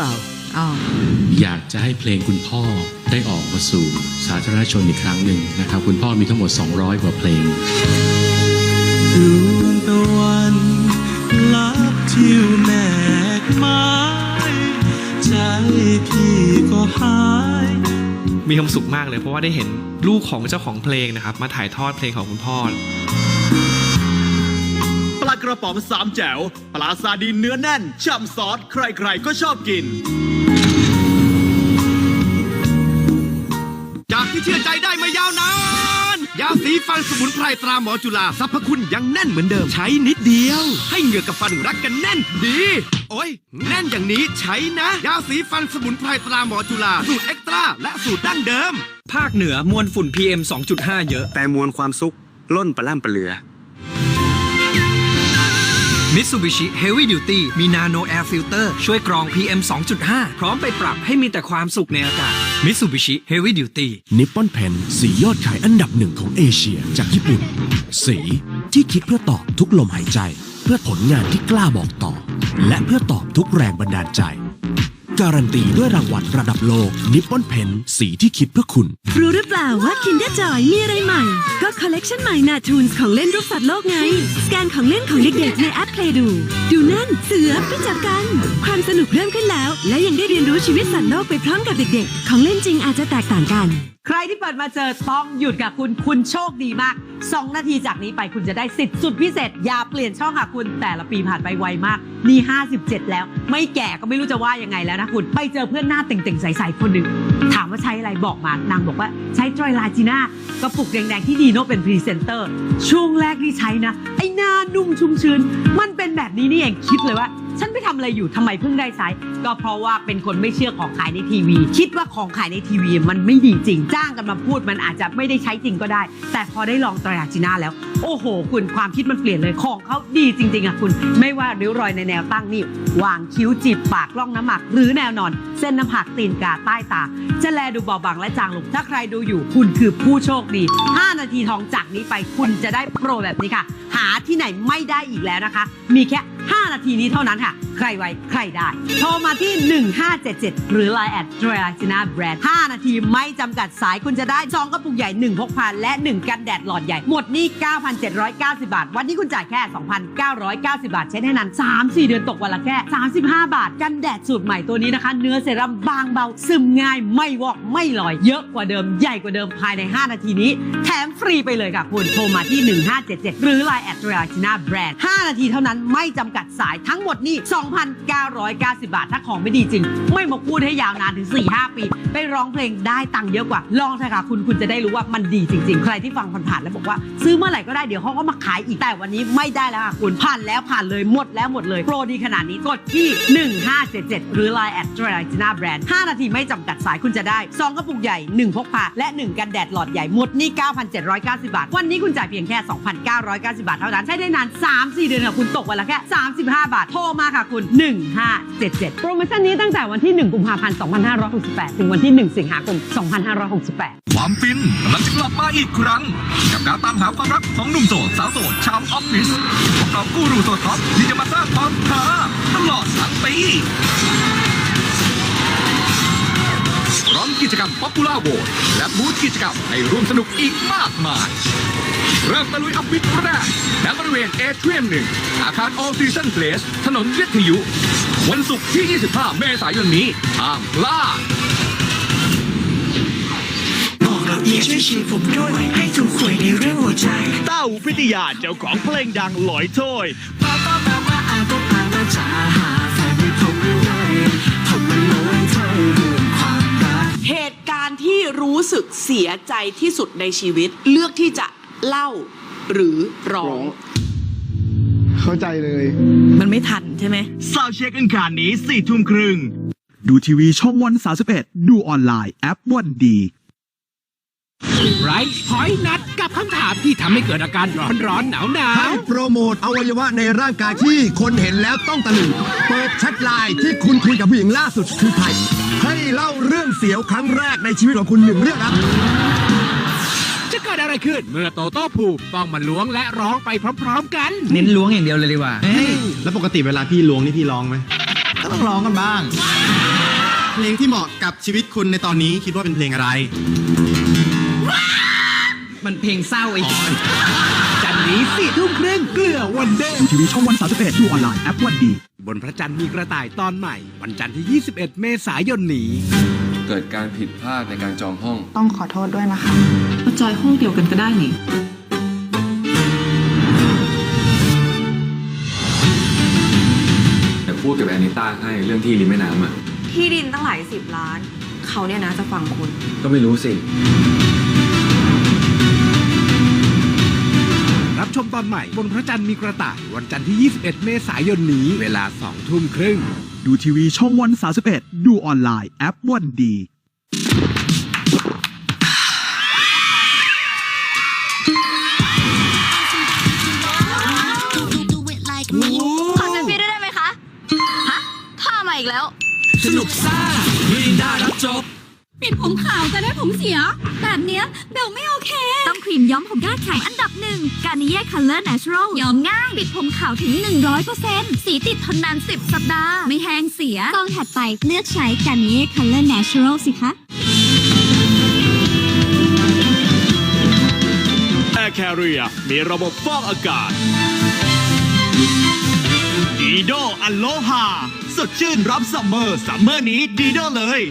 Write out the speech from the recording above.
ปล่าอ๋ออยากจะให้เพลงคุณพ่อได้ออกมาสู่สาธารณชนอีกครั้งหนึ่งนะครับ คุณพ่อมีทั้งหมด 200 กว่าเพลงดวงตะวันลับทิวแมกไม้ใจพี่ก็หายมีความสุขมากเลยเพราะว่าได้เห็นลูกของเจ้าของเพลงนะครับ มาถ่ายทอดเพลงของคุณพ่อปลาก ระป๋องสามแจ๋วปลาซาดีนเนื้อแน่นช่ำซอสใครๆก็ชอบกิน จากที่เชื่อใจได้มายาวนาน ยาสีฟันสมุนไพรตราหมอจุฬาสรรพคุณยังแน่นเหมือนเดิมใช้นิดเดียว ให้เหงือกกับฟันรักกันแน่นดี โอ้ยแน่นอย่างนี้ใช้นะ ยาสีฟันสมุนไพรตราหมอจุฬาสูตรเอ็กตร้าและสูตรดั้งเดิม ภาคเหนือมวลฝุ่น PM 2.5 เยอะ แต่มวลความสุขล้นประล่ำประเหลือ Mitsubishi Heavy Duty มี Nano Air Filter ช่วยกรอง PM 2.5 พร้อมไปปรับให้มีแต่ความสุขในอากาศ Mitsubishi Heavy Duty นิปปอนเพนสียอดขายอันดับหนึ่งของเอเชียจากญี่ปุ่น สีที่คิดเพื่อตอบทุกลมหายใจ เพื่อผลงานที่กล้าบอกต่อ และเพื่อตอบทุกแรงบันดาลใจการันตีด้วยรางวัลระดับโลกนิปปอนเพนสีที่คิดเพื่อคุณ รู้หรือเปล่าว่า Kinder Joy มีอะไรใหม่ ก็คอลเลกชันใหม่นาทูนของเล่นรูปสัตว์โลกไง สแกนของเล่นของเด็กๆในแอป Play ดู ดูนั่นเสือไปจับกัน ความสนุกเริ่มขึ้นแล้ว และยังได้เรียนรู้ชีวิตสัตว์โลกไปพร้อมกับเด็กๆ ของเล่นจริงอาจจะแตกต่างกัน ใครที่เปิดมาเจอต้องหยุดกับคุณคุณโชคดีมาก 2 นาทีจากนี้ไปคุณจะได้สิทธิ์สุดพิเศษ อย่าเปลี่ยนช่องค่ะคุณแต่ละปีผ่านไปไวมากนี่57 แล้ว ไม่แก่ก็ไม่รู้จะว่ายังไงแล้วนะคุณไปเจอเพื่อนหน้าเต่งๆใสๆคนหนึ่ง ถามว่าใช้อะไรบอกมานางบอกว่าใช้จอยลาจีน่ากระปุกแดงๆที่ดีโนเป็นพรีเซนเตอร์ ช่วงแรกที่ใช้นะ ไอ้หน้านุ่มชุ่มชื้น มันเป็นแบบนี้นี่เองคิดเลยว่า ฉันไปทำอะไรอยู่ทำไมเพิ่งได้ใช้ก็เพราะว่าเป็นคนไม่เชื่อของขายในทีวี คิดว่าของขายในทีวีมันไม่ดีจริง จ้างกันมาพูดมันอาจจะไม่ได้ใช้จริงก็ได้ แต่พอได้ลองตรายาจิน่าแล้ว โอ้โห คุณความคิดมันเปลี่ยนเลยของเขาดีจริงๆอะคุณ ไม่ว่าริ้วรอยในแนวตั้งนี่วางคิ้วจีบปากล่องน้ำหมัก หรือแนวนอน เส้นน้ำผักตีนกาใต้ตาจะแลดูเบาบางและจางลงถ้าใครดูอยู่คุณคือผู้โชคดี 5 นาทีทองจากนี้ไปคุณจะได้โปรแบบนี้ค่ะ หาที่ไหนไม่ได้อีกแล้วนะคะ มีแค่ 5 นาทีนี้เท่านั้นค่ะ ใครไวใครได้โทรมามาที่ 1577 หรือ Line แอด t r i a c i n a Brand 5นาทีไม่จำกัดสายคุณจะได้2กระปุกใหญ่ 1 พกพาและ 1 กันแดดหลอดใหญ่ หมดนี่ 9,790 บาท วันนี้คุณจ่ายแค่ 2,990 บาทใช้ได้นาน3-4 เดือนตกวันละแค่ 35 บาท กันแดดสูตรใหม่ตัวนี้นะคะ เนื้อเซรั่มบางเบา ซึมง่ายไม่วอกไม่ลอย เยอะกว่าเดิมใหญ่กว่าเดิมภายใน 5 นาทีนี้ แถมฟรีไปเลยค่ะคุณโทรมาที่ 1577 หรือ Line แอด t r i a c i n a Brand 5นาทีเท่านั้นไม่จำกัดสายทั้งหมดนี่2,990 บาทถ้าของไม่ดีจริง ไม่มาพูดให้ยาวนานถึง 4-5 ปี ไปร้องเพลงได้ตังค์เยอะกว่า ลองเถอะค่ะคุณคุณจะได้รู้ว่ามันดีจริง ๆ ใครที่ฟังผ่านๆแล้วบอกว่า ซื้อเมื่อไหร่ก็ได้เดี๋ยวเขาก็มาขายอีกแต่วันนี้ไม่ได้แล้วค่ะคุณผ่านแล้วผ่านเลยหมดแล้วหมดเลยโปรดีขนาดนี้กดที่ 1577 หรือ Line แอด t r i a c i n a Brand 5นาทีไม่จำกัดสายคุณจะได้2กระปุกใหญ่ 1 พกพาและ 1 กันแดดหลอดใหญ่หมดนี่ 9,790 บาท วันนี้คุณจ่ายเพียงแค่ 2,990 บาทเท่านั้นใช้ได้นาน 3-4 เดือนค่ะคุณตกวันละแค่ 35 บาทโทรมาค่ะคุณ 1577โปรโมชั่นนี้ตั้งแต่วันที่ 1 กุมภาพันธ์ 2568 ถึงวันที่ 1 สิงหาคม 2568 ความฟินกำลังจะกลับมาอีกครั้ง กับการตามหาความรักของหนุ่มโสดสาวโสดชาวออฟฟิศพบกับกูรูโสดท็อปที่จะมาสร้างความฮาตลอดทั้งปีพร้อมกิจกรรมป๊อปปูล่าโหวตและบูธกิจกรรมให้ร่วมสนุกอีกมากมาย เริ่มตะลุยออฟฟิศแรกณบริเวณเอเทียมหนึ่งอาคาร All Season Place ถนนวิทยุ วันศุกร์ที่ 25 เมษายนนี้ห้ามพลาดบอกเราอีกช่วยชีผมด้วย ให้ถูกหวยในเรื่องหัวใจ เต้าพิทยาเจ้าของเพลงดังหลอยถ้วยป้าป้าป้าป้าอาก็พามาจะหาแฟนให้ผมด้วยผมมันลอยเธอเรื่องความรักเหตุการณ์ที่รู้สึกเสียใจที่สุดในชีวิต เลือกที่จะเล่าหรือร้อง เข้าใจเลย มันไม่ทันใช่ไหม สาวเช็คอังคารนี้4ทุ่มครึ่ง ดูทีวีช่องวัน 31 ดูออนไลน์แอปวันดี ไรพอยนัดกับคำถามที่ทำให้เกิดอาการร้อนร้อนหนาวหนาวทั้งโปรโมทอวัยวะในร่างกายที่คนเห็นแล้วต้องตะลึง เปิดแชทไลน์ที่คุณคุยกับผู้หญิงล่าสุดคือใคร ให้เล่าเรื่องเสียวครั้งแรกในชีวิตของคุณหนึ่งเรื่องครับจะเกิดอะไรขึ้น เมื่อโตโต้ภูมิต้องมาล้วงและร้องไปพร้อมๆกันเน้นล้วงอย่างเดียวเลยดีกว่าแล้วปกติเวลาพี่ล้วงนี่พี่ร้องไหมเต้องร้องกันบ้าง เพลงที่เหมาะกับชีวิตคุณในตอนนี้คิดว่าเป็นเพลงอะไร มันเพลงเศร้าไอ้จันนี้สี่ทุ่มครึ่งเกลือวันเดย์ดูทีวีช่องวัน31ดูออนไลน์แอปวันดี บนพระจันทร์มีกระต่ายตอนใหม่ วันจันทร์ที่ 21 เมษายนนี้ เกิดการผิดพลาดในการจองห้อง ต้องขอโทษด้วยนะคะมาจอยห้องเดียวกันก็ได้นี่ แต่พูดกับแอนิต้าให้เรื่องที่ริมแม่น้ำอะ ที่ดินตั้งหลายสิบล้าน เขาเนี่ยนะจะฟังคุณ ก็ไม่รู้สิ รับชมตอนใหม่บนพระจันทร์มีกระต่าย วันจันทร์ที่ 21 เมษายนนี้ เวลา 2 ทุ่มครึ่ง ดูทีวีช่องวัน 31 ดูออนไลน์แอปวันดีขอเซลฟี่ด้วยได้ไหมคะ ฮะท่ามาอีกแล้ว สนุกซ่ามิรินดารับจบ ปิดผมขาวจะได้ผมเสีย แบบเนี้ยเบลไม่โอเค ต้องครีมย้อมผมยอดขายอันดับหนึ่งการนิเย่คัลเลอร์เนเชอรัลย้อมง่าย ปิดผมขาวถึง 100%สีติดทนนาน 10 สัปดาห์ ไม่แห้งเสียตองถัดไปเลือกใช้การนิเย่คัลเลอร์เนเชอรัลสิคะ แอร์แคริเอมีระบบฟอกอากาศดีโดอโลฮาสดชื่นรับซัมเมอร์ซัมเมอร์นี้ดีโดเลย